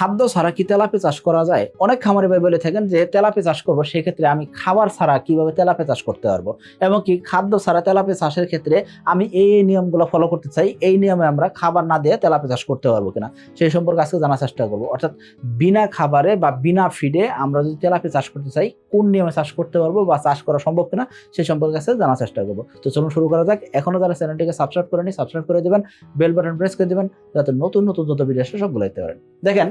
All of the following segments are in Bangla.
খাদ্য ছাড়া কি তেলাপি চাষ করা যায়? অনেক খামারি ভাই বলে থাকেন যে, তেলাপি চাষ করব, সেক্ষেত্রে আমি খাবার ছাড়া কীভাবে তেলাপি চাষ করতে পারব? এবং কি খাদ্য ছাড়া তেলাপি চাষের ক্ষেত্রে আমি এই নিয়মগুলো ফলো করতে চাই। এই নিয়মে আমরা খাবার না দিয়ে তেলাপি চাষ করতে পারব কিনা? সেই সম্পর্কে আজকে জানার চেষ্টা করব। অর্থাৎ বিনা খাবারে বা বিনা ফিডে আমরা যদি তেলাপি চাষ করতে চাই, কোন নিয়মে চাষ করতে পারব বা চাষ করা সম্ভব কিনা, সেই সম্পর্কে আজকে জানার চেষ্টা করব। তো চলুন শুরু করা যাক। এখনও যারা চ্যানেলটিকে সাবস্ক্রাইব করেনি সাবস্ক্রাইব করে দেবেন বেল বাটন প্রেস করে দেবেন, যাতে নতুন নতুন যত ভিডিও আসে সবগুলো দেখতে পারেন। দেখেন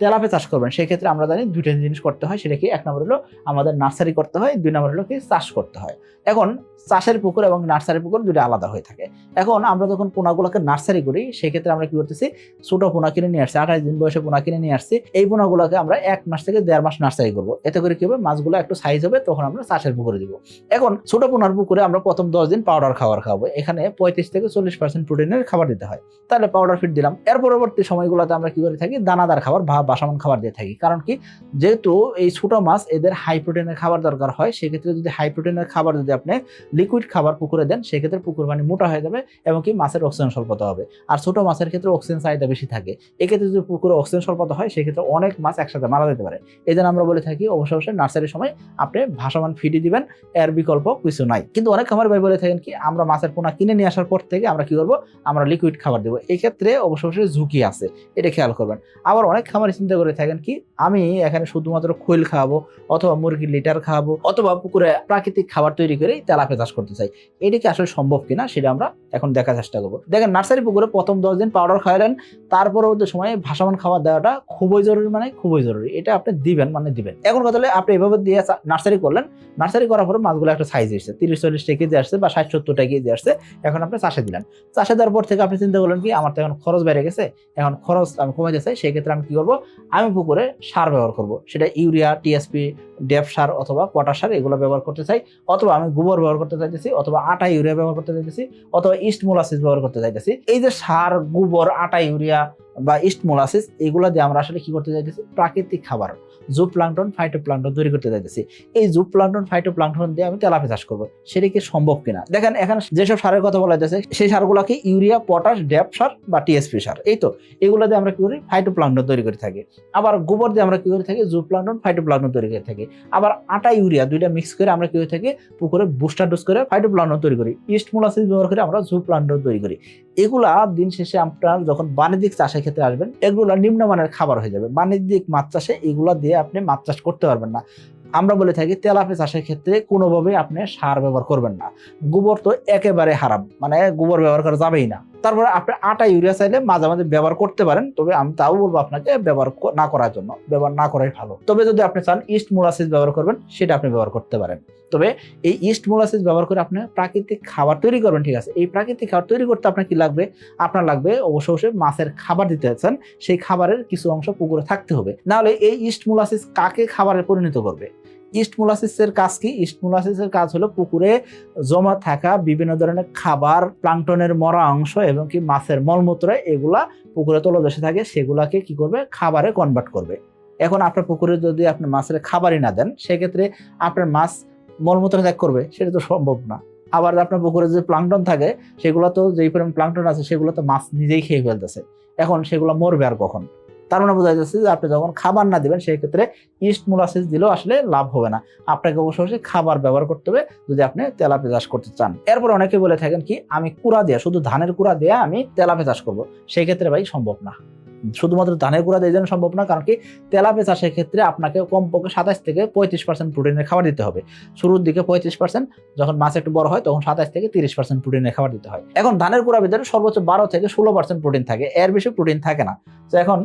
তেলাপে চাষ করবেন, সেক্ষেত্রে আমরা জানি দুইটা জিনিস করতে হয়, সেটা কি, এক নম্বর হলো আমাদের নার্সারি করতে হয়, দুই নম্বর হলো কি চাষ করতে হয়। এখন চাষের পুকুর এবং নার্সারি পুকুর দুটো আলাদা হয়ে থাকে। এখন আমরা যখন পোনাগুলোকে নার্সারি করি, সেক্ষেত্রে আমরা কি করতেছি, ছোট পোনা কিনে নিয়ে আসছি, আঠাশ দিন বয়সে পোনা কিনে নিয়ে আসছি, এই পোনাগুলোকে আমরা এক মাস থেকে দেড় মাস নার্সারি করব। এতে করে কি হবে, মাছগুলো একটু সাইজ হবে, তখন আমরা চাষের পুকুরে দিব। এখন ছোট পোনার পুকুরে আমরা প্রথম দশ দিন পাউডার খাবার খাব এখানে পঁয়ত্রিশ থেকে চল্লিশ পার্সেন্ট প্রোটিনের খাবার দিতে হয়। তাহলে পাউডার ফিট দিলাম। এর পরবর্তী সময়গুলোতে আমরা কি করে থাকি, দানাদার খাবার বা বাসামান খাবার দিয়ে থাকি। কারণ কি? যেহেতু এই ছোট মাছ এদের হাই প্রোটিনের খাবার দরকার হয়, সেক্ষেত্রে যদি হাই প্রোটিনের খাবার যদি আপনি লিকুইড খাবার পুকুরে দেন, সেক্ষেত্রে পুকুর পানি মোটা হয়ে যাবে এবং কি মাছের অক্সিজেন স্বল্পতা হবে। আর ছোট মাছের ক্ষেত্রে অক্সিজেন চাহিদা বেশি থাকে। এক্ষেত্রে যদি পুকুরে অক্সিজেন স্বল্পতা হয়, সেক্ষেত্রে অনেক মাছ একসাথে মারা যেতে পারে। এই জন্য আমরা বলে থাকি, অবশ্যই অবশ্যই নার্সারির সময় আপনি ভাসমান ফিডি দিবেন, এর বিকল্প কিছু নাই। কিন্তু অনেক খামার ভাই বলে থাকেন কি, আমরা মাছের পোনা কিনে নিয়ে আসার পর থেকে আমরা কি করব? আমরা লিকুইড খাবার দেবো। এক্ষেত্রে ক্ষেত্রে অবশ্যই ঝুঁকি আছে। এটা খেয়াল করবেন। আবার অনেক খামারি চিন্তা করে থাকেন কি, আমি এখানে শুধুমাত্র খৈল খাওয়াবো অথবা মুরগির লিটার খাওয়াবো অথবা পুকুরে প্রাকৃতিক খাবার তৈরি করে তেলাপে চাষ করতে চাই। এটা কি আসলে সম্ভব কিনা সেটা আমরা এখন দেখার চেষ্টা করব। দেখেন, নার্সারি পুকুরে প্রথম দশ দিন পাউডার খাওয়ালেন, তার পরবর্তী সময়ে ভাসমান খাবার দেওয়াটা খুবই জরুরি মানে খুবই জরুরি। এটা আপনি দিবেন মানে দিবেন। এখন কথা হলে, আপনি এভাবে দিয়ে নার্সারি করলেন, নার্সারি করার পরে মাছগুলো একটা সাইজ এসেছে, তিরিশ, চল্লিশ কেজি আসছে বা ষাট, সত্তর টাকা কেজি আসছে, এখন আপনি চাষে দিলেন। চাষে দেওয়ার পর থেকে আপনি চিন্তা করলেন কি, আমার তো এখন খরচ বেড়ে গেছে, এখন খরচ আমি কমে চাই সেই ক্ষেত্রে আমি কি করব আমি পুকুরে সার ব্যবহার করব। সেটা ইউরিয়া টিএসপি ডেপ সার অথবা পটাশ সার, এগুলো ব্যবহার করতে চাই। অথবা আমি গোবর ব্যবহার করতে চাইতেছি, অথবা আটা ইউরিয়া ব্যবহার করতে চাইতেছি, অথবা ইস্ট মোলাসিস ব্যবহার করতে চাইতেছি। এই যে সার, গোবর, আটা, ইউরিয়া বা ইস্ট মোলাসিস, এগুলো দিয়ে আমরা আসলে কি করতে চাইতেছি? প্রাকৃতিক খাবার। জু প্লান্টন ফাইটো প্লান্টন তৈরি করতে চাইতেছি এই জু প্লান্টন ফাইটো প্লান্টন দিয়ে আমি তেলাপি চাষ করব। সেটা কি সম্ভব কিনা? দেখেন, এখানে যেসব সারের কথা বলা যাচ্ছে সেই সারগুলোকে ইউরিয়া, পটাশ ড্যাপ সার বা টিএসপি সার। এই তো, এগুলো দিয়ে আমরা কি করি? ফাইটো প্লান্টন তৈরি করে থাকি। আবার গোবর দিয়ে আমরা কি করে থাকি? জু প্লান্টন ফাইটো প্লান্টন তৈরি করে থাকি। আবার আটা, ইউরিয়া দুইটা মিক্স করে আমরা কি করে থাকি? পুকুরে বুস্টার ডোজ করে ফাইটো প্লান্টন তৈরি করি। ইস্ট মোলাসিস ব্যবহার করে আমরা জু প্লান্টন তৈরি করি। এগুলা দিন শেষে আপনার যখন বাণিজ্যিক চাষের ক্ষেত্রে আসবেন, এগুলো নিম্নমানের খাবার হয়ে যাবে। বাণিজ্যিক মাছ চাষে এগুলা দিয়ে আপনি মাছ চাষ করতে পারবেন না। আমরা বলে থাকি তেলাপি চাষের ক্ষেত্রে কোনোভাবেই আপনি সার ব্যবহার করবেন না। গোবর তো একেবারে হারাম মানে গোবর ব্যবহার করা যাবেই না। তারপরে আপনি আটা ইউরিয়া চাইলে মাঝে মাঝে ব্যবহার করতে পারেন, তবে আমি তাও বলব আপনাকে ব্যবহার না করার জন্য, ব্যবহার না করাই ভালো। তবে যদি আপনি চান ইস্ট মোলাসিস ব্যবহার করবেন, সেটা আপনি ব্যবহার করতে পারেন। তবে এই ইস্ট মোলাসিস ব্যবহার করে আপনি প্রাকৃতিক খাবার তৈরি করবেন, ঠিক আছে? এই প্রাকৃতিক খাবার তৈরি করতে আপনার কি লাগবে? আপনার লাগবে অবশ্য অবশ্যই মাছের খাবার দিতে চান সেই খাবারের কিছু অংশ পুকুরে থাকতে হবে। নাহলে এই ইস্ট মোলাসিস কাকে খাবারে পরিণত করবে? ইস্ট মোলাসিসের কাজ কি? ইস্ট মোলাসিসের কাজ হলো পুকুরে জমা থাকা বিভিন্ন ধরনের খাবার, প্লাংটনের মরা অংশ এবং কি মাছের মলমূত্র, এগুলা পুকুরে তলদেশে থাকে, সেগুলাকে কি করবে? খাবারে কনভার্ট করবে। এখন আপনার পুকুরে যদি আপনি মাছের খাবারই না দেন, সেক্ষেত্রে আপনার মাছ মলমূত্র ত্যাগ করবে, সেটা তো সম্ভব না। আবার আপনার পুকুরে যে প্লাংটন থাকে, সেগুলো তো যেই পরিমাণ প্লাংটন আছে, সেগুলো তো মাছ নিজেই খেয়ে ফেলতেছে। এখন সেগুলো মরবে আর কখন? তার মানে বোঝা যাচ্ছে যে আপনি যখন খাবার না দেবেন, সেই ক্ষেত্রে ইস্ট মোলাসিস দিলেও আসলে লাভ হবে না। আপনাকে অবশ্যই খাবার ব্যবহার করতে হবে যদি আপনি তেলাপি চাষ করতে চান। এরপর অনেকে বলে থাকেন কি, আমি কুড়া দেয়া, শুধু ধানের কুড়া দেয়া আমি তেলাপি চাষ করব। সেই ক্ষেত্রে ভাই সম্ভব না। শুধুমাত্র ধানের কুড়া দিয়ে জন্য সম্ভব না, কারণ কি তেলাপি চাষের ক্ষেত্রে আপনাকে কমপক্ষে সাতাশ থেকে পঁয়ত্রিশ পার্সেন্ট প্রোটিনের খাবার দিতে হবে। শুরুর দিকে পঁয়ত্রিশ পার্সেন্ট যখন মাছ একটু বড় হয়, তখন সাতাশ থেকে তিরিশ পার্সেন্ট প্রোটিনের খাবার দিতে হয়। এখন ধানের কুড়ার ভিতরে সর্বোচ্চ বারো থেকে ষোলো পার্সেন্ট প্রোটিন থাকে। এর বেশি প্রোটিন থাকে না। তো এখন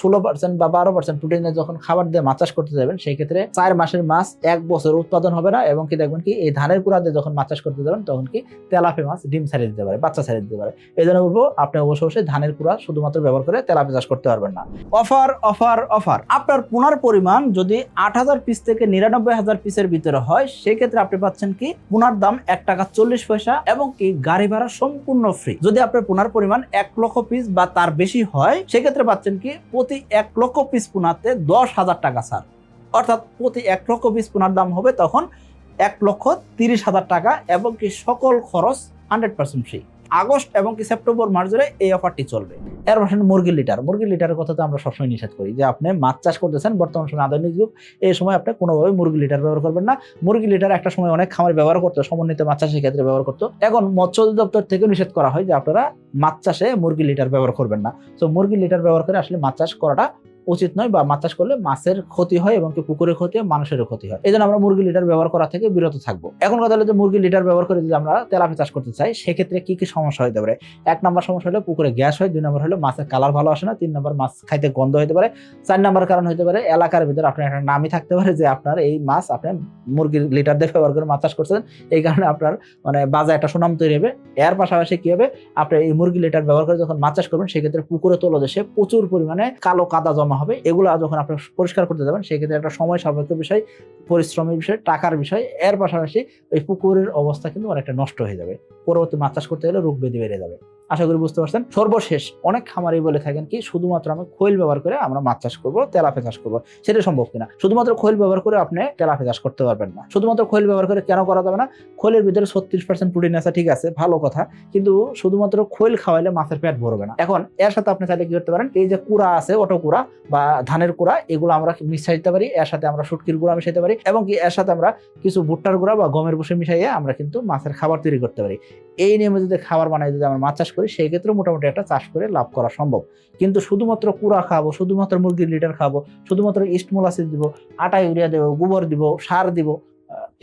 ষোলো পার্সেন্ট বা বারো পার্সেন্ট প্রোটিনের যখন খাবার দিয়ে মাছ চাষ করতে যাবেন, সেই ক্ষেত্রে চার মাসের মাছ এক বছর উৎপাদন হবে না এবং কি দেখবেন কি, এই ধানের কুড়া দিয়ে যখন মাছ চাষ করতে যাবেন, তখন কি তেলাপি মাছ ডিম ছাড়িয়ে দিতে পারে, বাচ্চা ছাড়িয়ে দিতে পারে। এই জন্য বলব, আপনি অবশ্যই অবশ্যই ধানের কুড়া শুধুমাত্র ব্যবহার করে তেলাপি চাষ করতে পারবেন না। Offer offer offer. আপনার পোনার পরিমাণ যদি আট হাজার পিস থেকে নিরানব্বই হাজার পিসের ভিতরে হয় সেক্ষেত্রে আপনি পাচ্ছেন কি, পোনার দাম এক টাকা চল্লিশ পয়সা এবং কি গাড়ি ভাড়া সম্পূর্ণ ফ্রি যদি আপনার পোনার পরিমাণ এক লক্ষ পিস বা তার বেশি হয় সেক্ষেত্রে পাচ্ছেন কি প্রতি এক লক্ষ পিস পোনাতে দশ হাজার টাকা ছাড় অর্থাৎ প্রতি এক লক্ষ পিস পোনার দাম হবে তখন এক লক্ষ তিরিশ হাজার টাকা এবং কি সকল খরচ হান্ড্রেড পার্সেন্ট ফ্রি আগস্ট এবং কি সেপ্টেম্বর মাস ধরে এই অফারটি চলবে। এর পাশে মুরগির লিটার মুরগির লিটারের কথা তো আমরা সবসময় নিষেধ করি যে আপনি মাছ চাষ করতেছেন, বর্তমান সময় আধুনিক যুগ, এই সময় আপনি কোনোভাবে মুরগি লিটার ব্যবহার করবেন না। মুরগি লিটার একটা সময় অনেক খামার ব্যবহার করতো, সমন্বিত মাছ চাষের ক্ষেত্রে ব্যবহার করতো। এখন মৎস্য অধিদপ্তর থেকে নিষেধ করা হয় যে আপনারা মাছ চাষে মুরগি লিটার ব্যবহার করবেন না। তো মুরগি লিটার ব্যবহার করে আসলে মাছ চাষ করাটা উচিত নয় বা মাছ চাষ করলে মাছের ক্ষতি হয় এবং পুকুরের ক্ষতি হয়, মানুষেরও ক্ষতি হয়। এই জন্য আমরা মুরগি লিটার ব্যবহার করা থেকে বিরত থাকব। এখন কথা হলো যে মুরগি লিটার ব্যবহার করে যদি আমরা তেলাপি চাষ করতে চাই, সেক্ষেত্রে কি কি সমস্যা হতে পারে? এক নম্বর সমস্যা হলো পুকুরে গ্যাস হয়, দুই নম্বর হলো মাছের কালার ভালো আসে না, তিন নম্বর মাছ খাইতে গন্ধ হতে পারে, চার নম্বর কারণ হতে পারে এলাকার ভিতরে আপনার একটা নামই থাকতে পারে যে আপনার এই মাছ আপনি মুরগির লিটার দিয়ে ব্যবহার করে মাছ চাষ করছেন, এই কারণে আপনার মানে বাজার একটা সুনাম তৈরি হবে। এর পাশাপাশি কি হবে? আপনি এই মুরগি লিটার ব্যবহার করে যখন মাছ চাষ করবেন, সেক্ষেত্রে পুকুরে তলদেশে প্রচুর পরিমাণে কালো কাদা জমা হবে। এগুলো যখন আপনি পরিষ্কার করতে যাবেন, সেক্ষেত্রে একটা সময় সাপেক্ষ বিষয়, পরিশ্রমের বিষয়, টাকার বিষয়, এর পাশাপাশি ওই পুকুরের অবস্থা কিন্তু অনেকটা নষ্ট হয়ে যাবে। পরবর্তী মাছ চাষ করতে গেলে রোগ বেঁধে বেড়ে যাবে। আশা করি বুঝতে পারছেন। সর্বশেষ অনেক খামারি বলে থাকেন কি, শুধুমাত্র আমি খৈল ব্যবহার করে আমরা মাছ চাষ করব, তেলাপে চাষ করব। সেটা সম্ভব কিনা? শুধুমাত্র খৈল ব্যবহার করে আপনি তেলাপে চাষ করতে পারবেন না। শুধুমাত্র খৈল ব্যবহার করে কেন করা যাবে না? খৈলের ভিতরে ছত্রিশ পার্সেন্ট প্রোটিন আছে, ঠিক আছে, ভালো কথা। কিন্তু শুধুমাত্র খৈল খাওয়াইলে মাছের পেট ভরবে না। এখন এর সাথে আপনি চাইলে কি করতে পারেন, এই যে কুড়া আছে, অটো কুড়া বা ধানের কুড়া, এগুলো আমরা মিশাই দিতে পারি। এর সাথে আমরা শুটকির গুঁড়া মিশাইতে পারি এবং কি এর সাথে আমরা কিছু ভুট্টার গুঁড়া বা গমের বসে মিশাইয়ে আমরা কিন্তু মাছের খাবার তৈরি করতে পারি। এই নিয়মে যদি খাবার বানাই, যদি আমরা মাছ চাষ করি, সেই ক্ষেত্রে মোটামুটি একটা চাষ করে লাভ করা সম্ভব। কিন্তু শুধুমাত্র কুড়া খাব, শুধুমাত্র মুরগির লিটার খাব, শুধুমাত্র ইস্ট মোলাসিস দিব, আটা, ইউরিয়া দেবো, গোবর দিব, সার দিব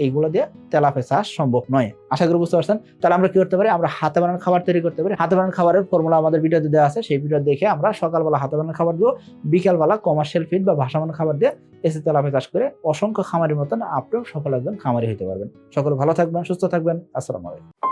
এইগুলো দিয়ে তেলাপে চাষ সম্ভব নয়। আশা করি বুঝতে পারছেন? তাহলে আমরা কি করতে পারি? আমরা হাতে বানানো খাবার তৈরি করতে পারি। হাতে বানানো খাবারের ফর্মুলা আমাদের ভিডিওতে দেওয়া আছে। সেই ভিডিও দেখে আমরা সকালবেলা হাতে বানানো খাবার দিব, বিকালবেলা কমার্শিয়াল ফিড বা ভাষামানো খাবার দিয়ে এসে তেলাপে চাষ করে অসংখ্য খামারের মতন আপনিও সফল একজন খামারি হতে পারবেন। সকলে ভালো থাকবেন, সুস্থ থাকবেন। আসসালামু আলাইকুম।